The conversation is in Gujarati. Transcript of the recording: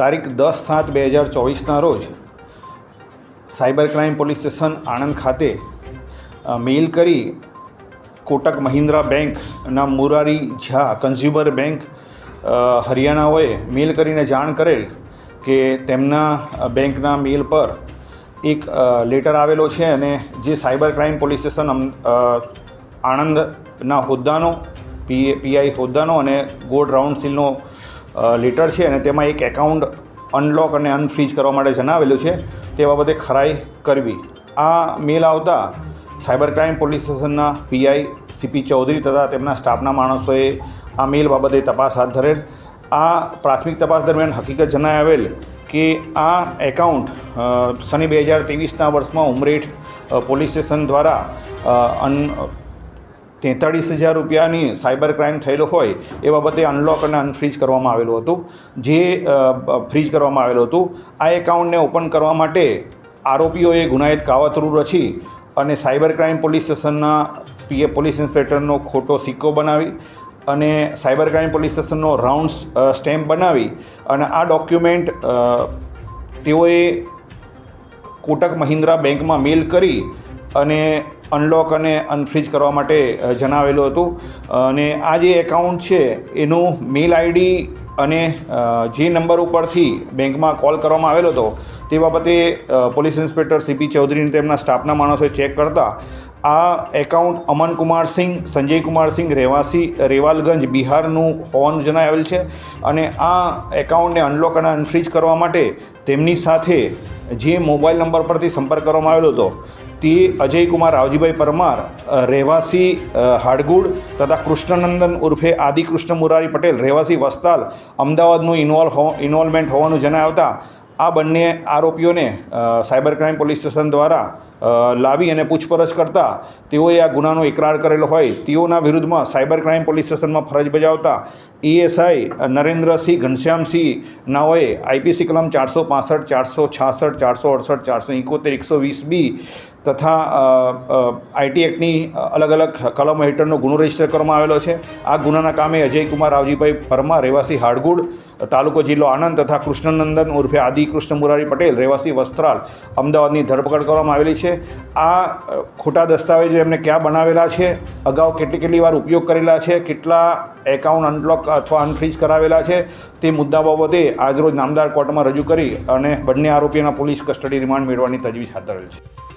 તારીખ દસ સાત બે હજાર ચોવીસના રોજ cyber crime police station Anand ખાતે મેઇલ કરી કોટક મહિન્દ્રા બેંકના મુરારી ઝા કન્ઝ્યુમર બેંક હરિયાણાઓએ મેલ કરીને જાણ કરેલ કે તેમના બેંકના મેલ પર એક લેટર આવેલો છે અને જે સાયબર ક્રાઇમ પોલીસ સ્ટેશન આણંદના હોદ્દાનો, પી, પીઆઈ હોદ્દાનો અને ગોડ રાઉન્ડ સીલનો લેટર છે અને તેમાં એક એકાઉન્ટ અનલોક અને અનફ્રીઝ કરવા માટે જણાવેલું છે. તે બાબતે ખરાઈ કરવી. આ મેલ આવતા સાયબર ક્રાઇમ પોલીસ સ્ટેશનના પીઆઈ સીપી ચૌધરી તથા તેમના સ્ટાફના માણસોએ આ મેલ બાબતે તપાસ હાથ ધરેલ. આ પ્રાથમિક તપાસ દરમિયાન હકીકત જણાવેલ કે આ એકાઉન્ટ સની બે હજાર ત્રેવીસના વર્ષમાં ઉમરેઠ પોલીસ સ્ટેશન દ્વારા અન તેતાળીસ હજાર રૂપિયાની સાયબર ક્રાઇમ થયેલો હોય એ બાબતે અનલોક અને અનફ્રીઝ કરવામાં આવેલું હતું. જે ફ્રીજ કરવામાં આવેલું હતું. આ એકાઉન્ટને ઓપન કરવા માટે આરોપીઓએ ગુનાહિત કાવતરું રચી અને સાયબર ક્રાઇમ પોલીસ સ્ટેશનના પીએ, પોલીસ ઇન્સ્પેક્ટરનો ખોટો સિક્કો બનાવી અને સાયબર ક્રાઇમ પોલીસ સ્ટેશનનો રાઉન્ડ સ્ટેમ્પ બનાવી અને આ ડોક્યુમેન્ટ તેઓએ કોટક મહિન્દ્રા બેંકમાં મેલ કરી અને અનલોક અને અનફ્રીજ કરવા માટે જણાવેલું હતું. અને આ જે એકાઉન્ટ છે, એનું મેલ આઈડી અને જે નંબર ઉપરથી બેંકમાં કોલ કરવામાં આવેલો હતો, તે બાબતે પોલીસ ઇન્સ્પેક્ટર સીપી ચૌધરીને તેમના સ્ટાફના માણસોએ ચેક કરતા, આ એકાઉન્ટ અમન કુમાર સિંહ સંજય કુમાર સિંહ રહેવાસી, રેવાલગંજ, બિહારનું હોવાનું જણાવેલ છે. અને આ એકાઉન્ટને અનલોક અને અનફ્રીજ કરવા માટે તેમની સાથે જે મોબાઈલ નંબર પરથી સંપર્ક કરવામાં આવેલો હતો તે અજયકુમાર, રાવજીભાઈ પરમાર રહેવાસી હાડગુડ તથા કૃષ્ણનંદન ઉર્ફે આદિકૃષ્ણ મુરારી પટેલ, રહેવાસી વસ્તાલ, અમદાવાદનું ઇન્વોલ્વ ઇન્વોલ્વમેન્ટ હોવાનું જણાવતા આ બંને આરોપીઓને સાયબર ક્રાઇમ પોલીસ સ્ટેશન દ્વારા લાવી અને પૂછપરછ કરતા તેઓએ આ ગુનાનો ઇકરાર કરેલો હોય, તેઓના વિરુદ્ધમાં સાયબર ક્રાઇમ પોલીસ સ્ટેશનમાં ફરજ બજાવતા ઈએસઆઈ નરેન્દ્રસિંહ ઘનશ્યામસિંહ નાઓએ આઈપીસી કલમ ચારસો પાસઠ, ચારસો છાસઠ, ચારસો અડસઠ, ચારસો એકોતેર એકસો વીસ બી તથા આઈટી એક્ટની અલગ અલગ કલમો હેઠળનો ગુનો રજિસ્ટર કરવામાં આવેલો છે. આ ગુનાના કામે અજયકુમાર, રાવજીભાઈ પરમાર, રહેવાસી હાડગુડ તાલુકો જિલ્લો આણંદ તથા કૃષ્ણનંદન ઉર્ફે આદિ કૃષ્ણ મુરારી પટેલ, રહેવાસી વસ્ત્રાલ, અમદાવાદની ધરપકડ કરવામાં આવેલી છે. આ ખોટા દસ્તાવેજો એમને ક્યાં બનાવેલા છે? અગાઉ કેટલી કેટલી વાર ઉપયોગ કરેલા છે? કેટલા એકાઉન્ટ અનલોક અથવા અનફ્રીઝ કરાવેલા છે? તે મુદ્દા બાબતે આજરોજ નામદાર કોર્ટમાં રજૂ કરી અને બંને આરોપીઓના પોલીસ કસ્ટડી રિમાન્ડ મેળવવાની તજવીજ હાથ ધરેલ છે.